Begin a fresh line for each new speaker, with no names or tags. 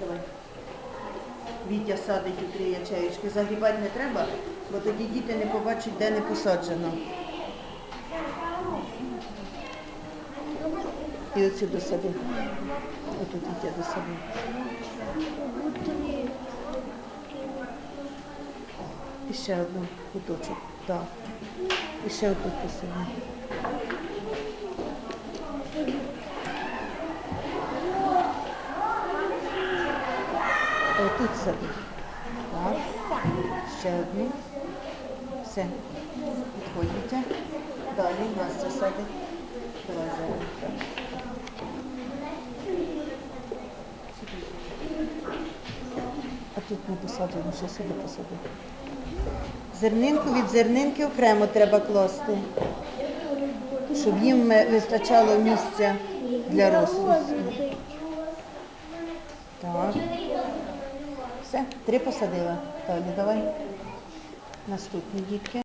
Давай. Вітя садить у три ячеїчки. Загрібати не треба, бо тоді діти не побачать, де не посаджено. І оцю досади. Отут Вітя досадив. І ще одну куточок. Так. І ще отут посади. Отут сади. Так. Ще одну. Все. Підходите. Далі Настя садить. Давай зараз. А тут не посаджено, ще сюди посадити. Зернинку від зернинки окремо треба класти, щоб їм вистачало місця для росту. Так. Все, три посадила. Толі, давай. Наступні дітки.